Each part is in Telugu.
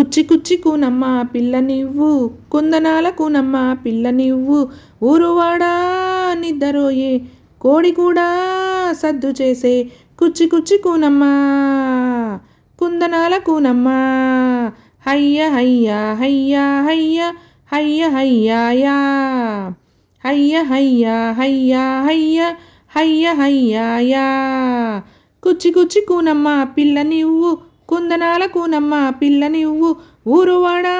కుచ్చి కుచ్చి కూనమ్మ పిల్ల నివ్వు కుందనాల కూనమ్మ పిల్ల నివ్వు ఊరువాడా నిద్దరోయే కోడి కూడా సద్దు చేసే. కుచ్చి కుచ్చి కూనమ్మ కుందనాల కూనమ్మ హయ్య హయ్య హయ్య హయ్య హయ్య హయ్యాయా హయ్య హయ్య హయ్య హయ్య హయ్య హయ్యాయా కుచ్చి కుచ్చి కూనమ్మ పిల్ల నివ్వు కుందనాల నమ్మ పిల్లని నివ్వు ఊరువాడా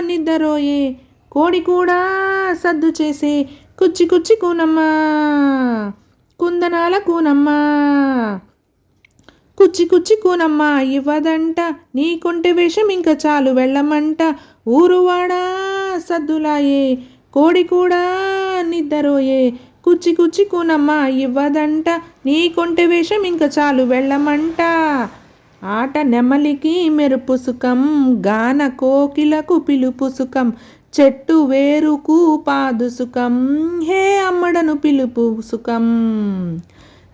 నిద్దరోయే కోడి కూడా సద్దు చేసే కుచ్చి కుచ్చి కూనమ్మ. కుందనాల కూనమ్మ. కుచ్చి కుచ్చి కూనమ్మ ఇవ్వదంట నీకుంటే వేషం ఇంకా చాలు వెళ్ళమంట. ఊరువాడా సద్దులాయే కోడి కూడా నిద్దరోయే కుచ్చి కుచ్చి కూనమ్మ ఇవ్వదంట నీకుంటే వేషం ఇంకా చాలు వెళ్ళమంట. ఆట నెమలికి మెరుపు సుఖం గాన కోకిలకు పిలుపు సుఖం చెట్టు వేరుకు పాదు సుఖం హే అమ్మడను పిలుపు సుఖం.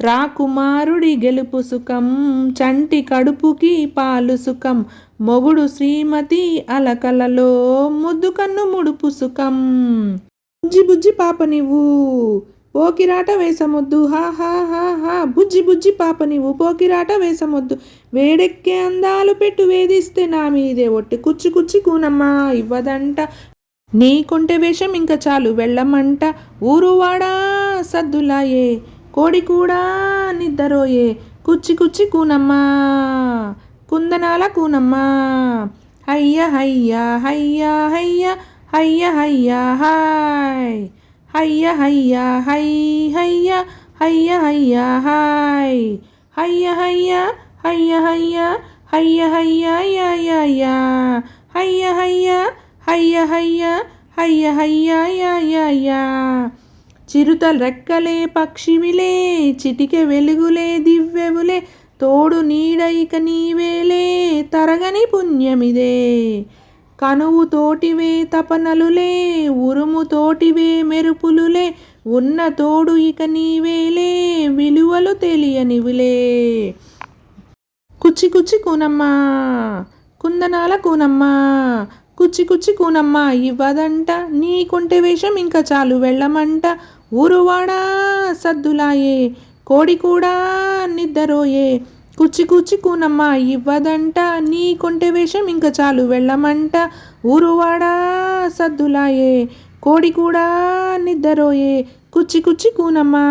రాకుమారుడి గెలుపు సుఖం చంటి కడుపుకి పాలు సుఖం మొగుడు శ్రీమతి అలకలలో ముద్దు కన్ను ముడుపు సుఖం. బుజ్జి బుజ్జి పాప నీవు పోకిరాట వేసమొద్దు. హా హా హా హా. బుజ్జి బుజ్జి పాప నీవు. పోకిరాట వేసమొద్దు. వేడెక్కే అందాలు పెట్టు వేధిస్తే నా మీదే ఒట్టి. కుచ్చి కుచ్చి కూనమ్మా ఇవ్వదంట. నీకుంటే వేషం ఇంకా చాలు వెళ్ళమంట. ఊరువాడా సద్దులాయే కోడి కూడా నిద్దరోయే. కుచ్చి కుచ్చి కూనమ్మా కుందనాల కూనమ్మా. హయ్య హయ్య హయ్య హయ్య హయ్య హయ్య హాయ్. హయ్య హయ్య హై హయ్య హయ్య హయ్య హాయ్. హయ్య హయ్య హయ్య హయ్య హయ్య హయ్య యా యా యా. హయ్య హయ్య హయ్య హయ్య హయ్య హయ్య యా యా యా. చిరుత రెక్కలే పక్షిమిలే చిటికె వెలుగులే దివ్యములే తోడు నీడైక నీవేలే తరగని పుణ్యమిదే. కనువు తోటివే తపనలులే ఉరుము తోటివే మెరుపులులే ఉన్న తోడు ఇక నీవేలే విలువలు తెలియనివిలే. కుచ్చి కుచ్చి కూనమ్మా కుందనాల కూనమ్మా కుచ్చి కుచ్చి కూనమ్మా ఇవ్వదంట నీకుంటే వేషం ఇంకా చాలు వెళ్ళమంట. ఊరువాడా సద్దులాయే కోడి కూడా నిద్దరోయే కుచ్చి కుచ్చి కూనమ్మ ఇవ్వదంట నీకుంటే వేషం ఇంకా చాలు వెళ్ళమంట. ఊరువాడా సద్దులాయే కోడి కూడా నిద్దరోయే కుచ్చి కుచ్చి కూనమ్మా